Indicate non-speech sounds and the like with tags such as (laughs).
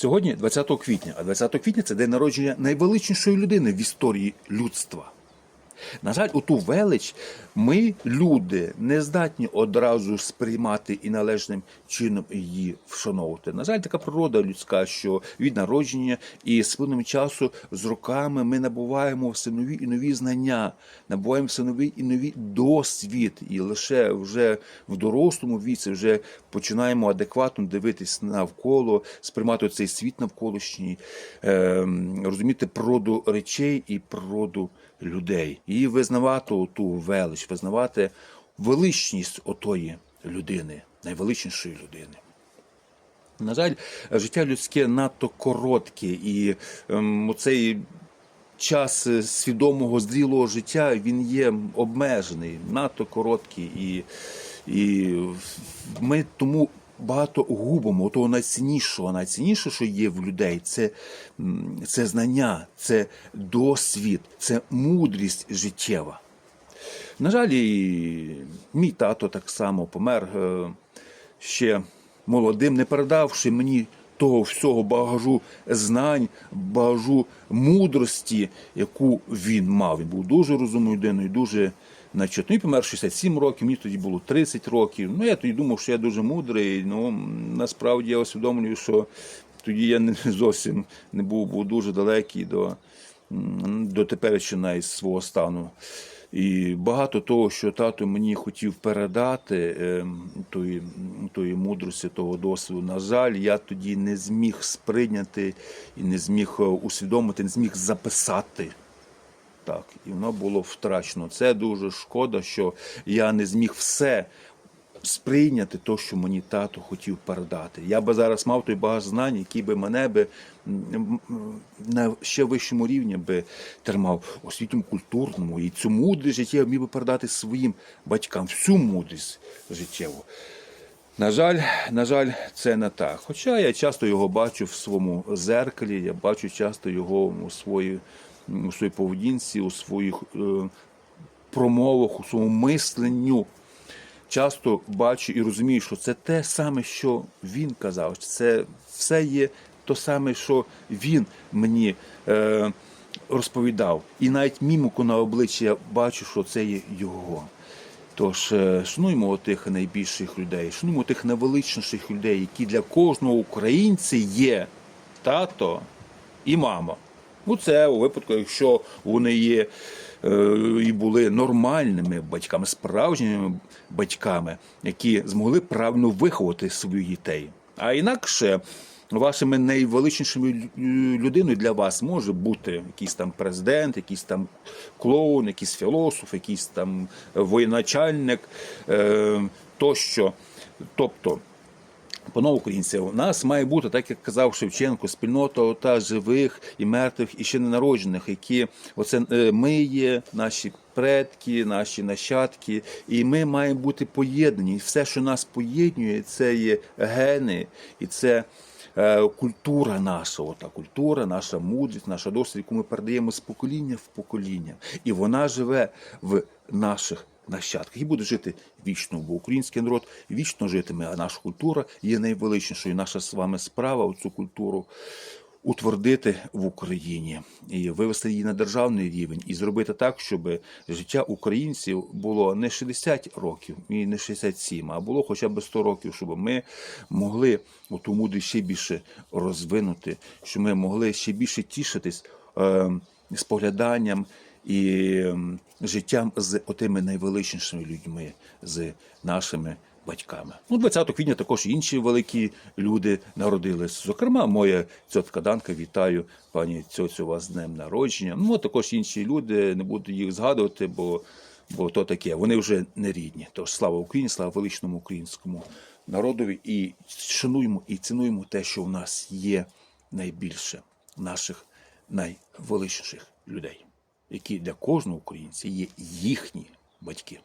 Сьогодні 20 квітня, а 20 квітня це день народження найвеличнішої людини в історії людства. На жаль, у ту велич ми, люди, не здатні одразу сприймати і належним чином її вшановувати. На жаль, така природа людська, що від народження і з плином часу з роками ми набуваємо все нові і нові знання, набуваємо все нові і нові досвід, і лише вже в дорослому віці вже починаємо адекватно дивитись навколо, сприймати цей світ навколишній, е, розуміти природу речей і природу людей, і визнавати ту велич, визнавати величність отої людини, найвеличнішої людини. На жаль, життя людське надто коротке, і ем, оцей час свідомого зрілого життя він є обмежений, надто короткий, і, і ми тому багато губимо того найціннішого. Найцінніше, що є в людей, це, це знання, це досвід, це мудрість життєва. На жаль, і мій тато так само помер е, ще молодим, не передавши мені того всього багажу знань, багажу мудрості, яку він мав. Він був дуже розумною людиною, дуже начетний. Він помер 67 років, мені тоді було 30 років. Ну, я тоді думав, що я дуже мудрий. Ну, насправді я усвідомлюю, що тоді я не (laughs) зовсім не був, був дуже далекий до, до теперішнього свого стану. І багато того, що тато мені хотів передати, ем, тої, тої мудрості, того досвіду, на жаль, я тоді не зміг сприйняти і не зміг е, усвідомити, не зміг записати. Так, і воно було втрачено. Це дуже шкода, що я не зміг все сприйняти те, що мені тато хотів передати. Я би зараз мав той багаж знань, який би мене би на ще вищому рівні би тримав освітньому культурному. І цю мудрість життєву міг би передати своїм батькам, всю мудрість життєву. На жаль, на жаль, це не так. Хоча я часто його бачу в своєму зеркалі, я бачу часто його у своїй, у своїй поведінці, у своїх е, промовах, у своєму мисленню. Часто бачу і розумію, що це те саме, що він казав. Це все є те саме, що він мені е, розповідав. І навіть мімику на обличчі я бачу, що це є його. Тож е, шануємо тих найбільших людей, шануємо тих найвеличніших людей, які для кожного українця є тато і мама. Ну, це у випадку, якщо вони є е, і були нормальними батьками, справжніми батьками, які змогли правильно виховати своїх дітей. А інакше вашими найвеличнішими людиною для вас може бути якийсь там президент, якийсь там клоун, якийсь філософ, якийсь там воєначальник е, тощо. Тобто. Панове українці, у нас має бути, так як казав Шевченко, спільнота та живих і мертвих, і ще ненароджених, які оце е, ми є, наші предки, наші нащадки, і ми маємо бути поєднані. Все, що нас поєднує, це є гени, і це е, культура наша, ота культура, наша мудрість, наша досвід, яку ми передаємо з покоління в покоління. І вона живе в наших нащадках і буде жити вічно, бо український народ вічно житиме, а наша культура є найвеличнішою. Наша з вами справа цю культуру утвердити в Україні і вивести її на державний рівень, і зробити так, щоб життя українців було не 60 років і не 67, а було хоча б 100 років, щоб ми могли ту мудрість ще більше розвинути, щоб ми могли ще більше тішитись е, спогляданням і життям з отими найвеличнішими людьми, з нашими батьками. Ну, 20 квітня також інші великі люди народились. Зокрема, моя цьотка Данка, вітаю пані цьоцю вас з днем народження. Ну, також інші люди, не буду їх згадувати, бо, бо то таке, вони вже не рідні. Тож слава Україні, слава величному українському народові і шануємо і цінуємо те, що в нас є найбільше наших найвеличніших людей, які для кожного українця є їхні батьки.